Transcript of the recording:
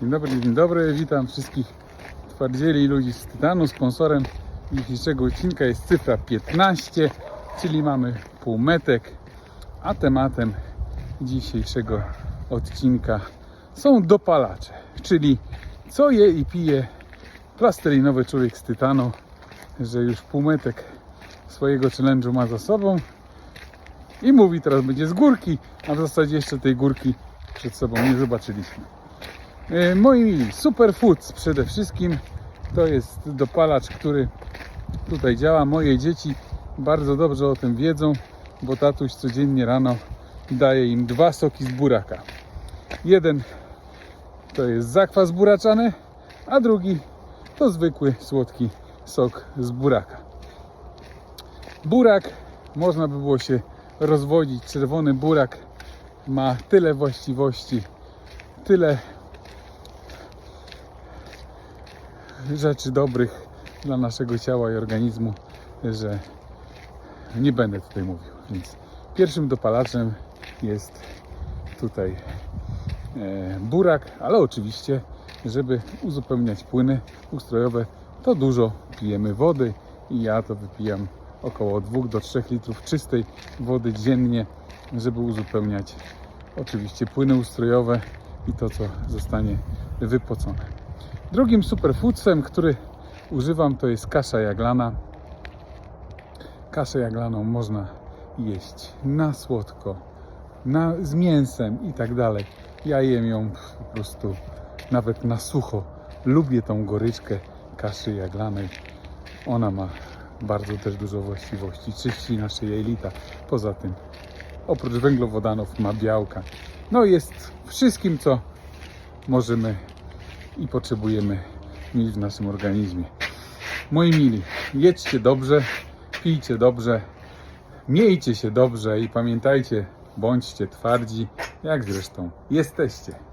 Dzień dobry, dzień dobry. Witam wszystkich twardzieli i ludzi z Tytanu. Sponsorem dzisiejszego odcinka jest cyfra 15, czyli mamy półmetek, a tematem dzisiejszego odcinka są dopalacze, czyli co je i pije plastelinowy człowiek z Tytanu, że już półmetek swojego challenge'u ma za sobą i mówi teraz będzie z górki, a w zasadzie jeszcze tej górki przed sobą nie zobaczyliśmy. E, Moi Superfoods przede wszystkim to jest dopalacz, który tutaj działa. Moje dzieci bardzo dobrze o tym wiedzą, bo tatuś codziennie rano daje im dwa soki z buraka. Jeden to jest zakwas buraczany, a drugi to zwykły słodki sok z buraka. Burak, można by było się rozwodzić. Czerwony burak ma tyle właściwości, tyle rzeczy dobrych dla naszego ciała i organizmu, że nie będę tutaj mówił. Więc pierwszym dopalaczem jest tutaj e, burak, ale oczywiście, żeby uzupełniać płyny ustrojowe, to dużo pijemy wody i ja to wypijam około 2 do 3 litrów czystej wody dziennie, żeby uzupełniać oczywiście płyny ustrojowe i to, co zostanie wypocone. Drugim superfoodsem, który używam, to jest kasza jaglana. Kaszę jaglaną można jeść na słodko, na, z mięsem i tak dalej. Ja jem ją po prostu nawet na sucho. Lubię tą goryczkę kaszy jaglanej. Ona ma bardzo też dużo właściwości. Czyści nasze jelita. Poza tym, oprócz węglowodanów, ma białka. No jest wszystkim, co możemy i potrzebujemy mieć w naszym organizmie. Moi mili, jedźcie dobrze, pijcie dobrze, miejcie się dobrze i pamiętajcie, bądźcie twardzi, jak zresztą jesteście.